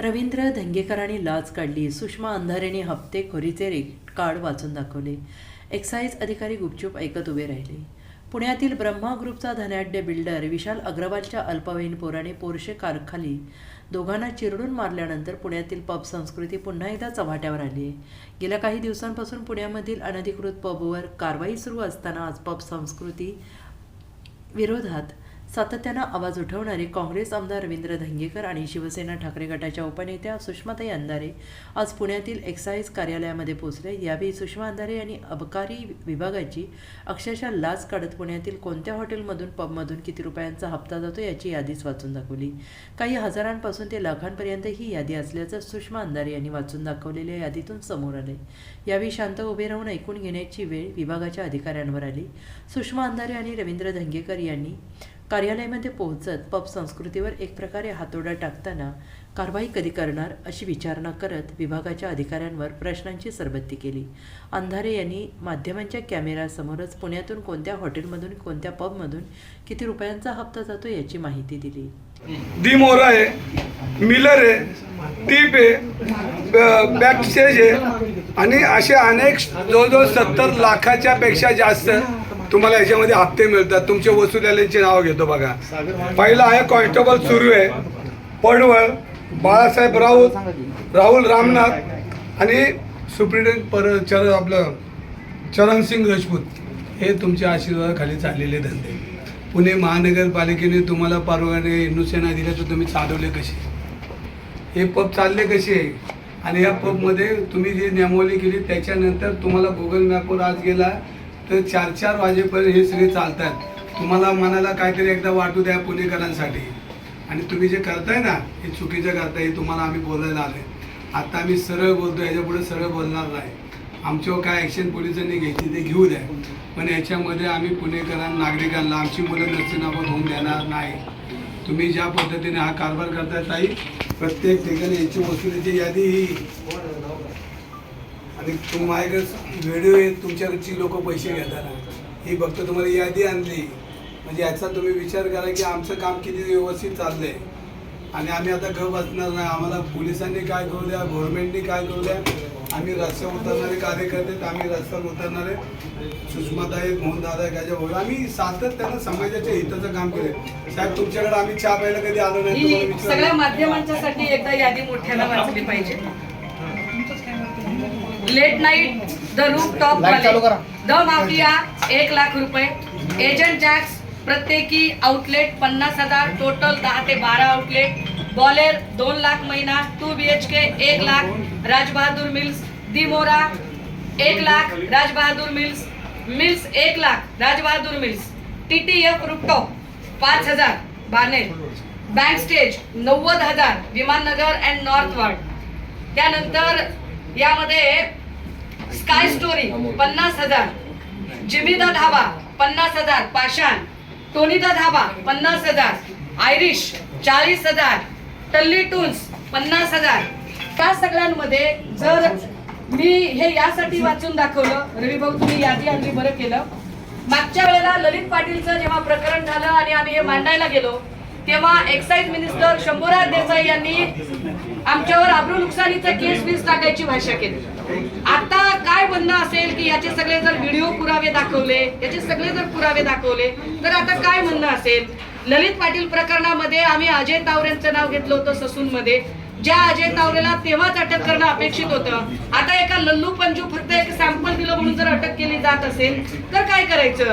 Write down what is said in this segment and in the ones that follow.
रवींद्र धंगेकरांनी लाच काढली. सुषमा अंधारेने हप्तेखोरीचे रेट कार्ड वाचून दाखवले. एक्साईज अधिकारी गुपचूप ऐकत उभे राहिले. पुण्यातील ब्रह्मा ग्रुपचा धनाढ्य बिल्डर विशाल अग्रवालच्या अल्पवयीन पोराने पोरशे कारखाली दोघांना चिरडून मारल्यानंतर पुण्यातील पब संस्कृती पुन्हा एकदा चव्हाट्यावर आली आहे. गेल्या काही दिवसांपासून पुण्यामधील अनधिकृत पबवर कारवाई सुरू असताना आज पब संस्कृती विरोधात सातत्यानं आवाज उठवणारे काँग्रेस आमदार रवींद्र धंगेकर आणि शिवसेना ठाकरे गटाच्या उपनेत्या सुषमाताई अंधारे आज पुण्यातील एक्साईज कार्यालयामध्ये पोहोचले. यावेळी सुषमा अंधारे यांनी अबकारी विभागाची अक्षरशः लाच काढत पुण्यातील कोणत्या हॉटेलमधून पबमधून किती रुपयांचा हप्ता जातो याची यादीच वाचून दाखवली. काही हजारांपासून ते लाखांपर्यंत ही यादी असल्याचं सुषमा अंधारे यांनी वाचून दाखवलेल्या यादीतून समोर आले यावेळी शांत उभे राहून ऐकून घेण्याची वेळ विभागाच्या अधिकाऱ्यांवर आली. सुषमा अंधारे आणि रवींद्र धंगेकर यांनी कार्यालयामध्ये पोहोचत पब संस्कृतीवर एक प्रकारे हातोडा टाकताना कारवाई कधी करणार अशी विचारणा करत विभागाच्या अधिकाऱ्यांवर प्रश्नांची सरबत्ती केली. अंधारे यांनी माध्यमांच्या कॅमेऱ्यासमोरच पुण्यातून कोणत्या हॉटेलमधून कोणत्या पबमधून किती रुपयांचा हप्ता जातो याची माहिती दिली. दी मोरा आहे मिलर आहे टीप आहे बॅकस्टेज आहे आणि असे अनेक जवळजवळ सत्तर लाखाच्या पेक्षा जास्त तुम्हाला याच्यामध्ये हप्ते मिळतात. तुमच्या वसुलाल्यांची नावं घेतो बघा. पहिला आहे कॉन्स्टेबल सुर्वे पडवळ बाळासाहेब राऊत राहुल रामनाथ आणि सुप्रिटेंडेंट पर चर आपलं चरणसिंग राजपूत हे तुमच्या आशीर्वादाखाली चाललेले धंदे. पुणे महानगरपालिकेने तुम्हाला परवाने हिंदुसेना दिल्या तर तुम्ही चालवले कसे? हे पब चालले कसे? आणि या पबमध्ये तुम्ही जी नियमावली केली त्याच्यानंतर तुम्हाला गुगल मॅपवर आज गेला तर चार चार वाजेपर्यंत हे सगळे चालतात. तुम्हाला मनाला काहीतरी एकदा वाटू द्या पुणेकरांसाठी. आणि तुम्ही जे करताय ना हे चुकीचं करताय हे तुम्हाला आम्ही बोलायला आलोय. आता आम्ही सरळ बोलतो याच्यापुढे सरळ बोलणार नाही. आमच्यावर काय ॲक्शन पोलिसांनी घेतली ते घेऊ द्या. पण याच्यामध्ये आम्ही पुणेकरांना नागरिकांना आमची मुलं नसतीनाबत होऊन देणार नाही. तुम्ही ज्या पद्धतीने हा कारभार करताय ताई प्रत्येक ठिकाणी याची वसुलीची यादी ही आणि माझ्याकडे व्हिडिओ आहे तुमच्याकडची लोक पैसे घेतात ही फक्त तुम्हाला यादी आणली. म्हणजे याचा तुम्ही विचार करा की आमचं काम किती व्यवस्थित चाललंय. आणि आम्ही आता गप बसणार नाही. आम्हाला पोलिसांनी काय करू द्या गव्हर्नमेंटनी काय करू द्या. आम्ही रस्त्यावर उतरणारे कार्यकर्ते आम्ही रस्त्यावर उतरणारे. सुषमाताई मोहन दादा गाजा भाऊ आम्ही सातत्यानं समाजाच्या हिताचं काम केलं साहेब तुमच्याकडे आम्ही चहा प्यायला कधी आलो नाही. सगळ्या माध्यमांच्यासाठी एकदा यादी मोठ्यानं वाचली पाहिजे. Late night the roof top वाले. द माफिया एक लाख रुपये. एजंट जॅक्स प्रत्येकी आउटलेट पन्नास हजार. टोटल दहा ते बारा आउटलेट बॉलेर दोन लाख महिना. टू बी एच के एक लाख. राजबहादूर मिल्स दिमोरा एक लाख. राजबहादूर मिल्स. मिल्स एक lakh. Rajbahadur mills. T T F rooftop पाच हजार. बानेर. बँक स्टेज नव्वद हजार. विमाननगर अँड नॉर्थ वार्ड त्यानंतर यामध्ये स्काय स्टोरी पन्नास हजार. जिमी द धाबा पन्नास हजार. पाषाण. टोनी द धाबा पन्नास हजार. आयरिश चाळीस हजार. टल्ली टून्स पन्नास हजार. त्या सगळ्यांमध्ये जर मी हे यासाठी वाचून दाखवलं रवी भाऊ तुम्ही यादी आणली बरं केलं. मागच्या वेळेला ललित पाटीलचं जेव्हा प्रकरण झालं आणि आम्ही हे मांडायला गेलो तेव्हा एक्साईज मिनिस्टर शंभूराज देसाई यांनी आमच्यावर आब्रू नुकसानीचा केस बीस टाकायची भाषा केली. आता काय म्हणणं असेल की याचे सगळे जर व्हिडिओ पुरावे दाखवले याचे सगळे जर पुरावे दाखवले तर आता काय म्हणणं असेल? ललित पाटील प्रकरणामध्ये आम्ही अजय तावरेंचं नाव घेतलं होतं ससून मध्ये ज्या अजय तावरेला तेव्हाच अटक करणं अपेक्षित होतं. आता एका लल्लू पंजू फक्त एक सॅम्पल दिलं म्हणून जर अटक केली जात असेल तर काय करायचं?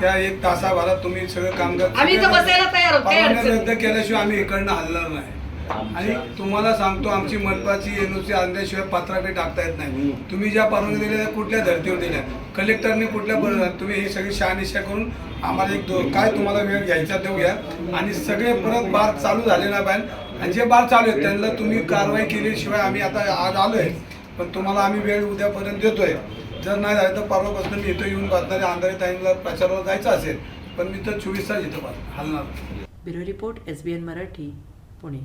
त्या एक तासाभरात तुम्ही सगळं कामगार आम्ही इथं बसायला तयार आहोत, काही परवानग्या अडचण रद्द केल्याशिवाय आम्ही इकडनं हलणार नाही. आणि तुम्हाला सांगतो आमची मनपाची एनओसी आणल्याशिवाय पत्राकडे टाकता येत नाही. तुम्ही ज्या परवानगी दिल्या त्या कुठल्या धर्तीवर दिल्या? कलेक्टरने कुठल्या पर- तुम्ही हे सगळी शहानिशा करून आम्हाला एक दो काय तुम्हाला वेळ घ्यायचा देऊ घ्या. आणि सगळे परत बार चालू झाले ना पाहिजे आणि जे बार चालू आहेत त्यांना तुम्ही कारवाई केल्याशिवाय आम्ही आता आज आलोय. पण तुम्हाला आम्ही वेळ उद्यापर्यंत देतोय. जर नाही झालं तर परवापासून मी इथं येऊन बातणारे अंधारे टाईमला प्रचारावर जायचं असेल पण मी तर चोवीस तास इथं हलणार. Bureau report S B N Marathi Pune.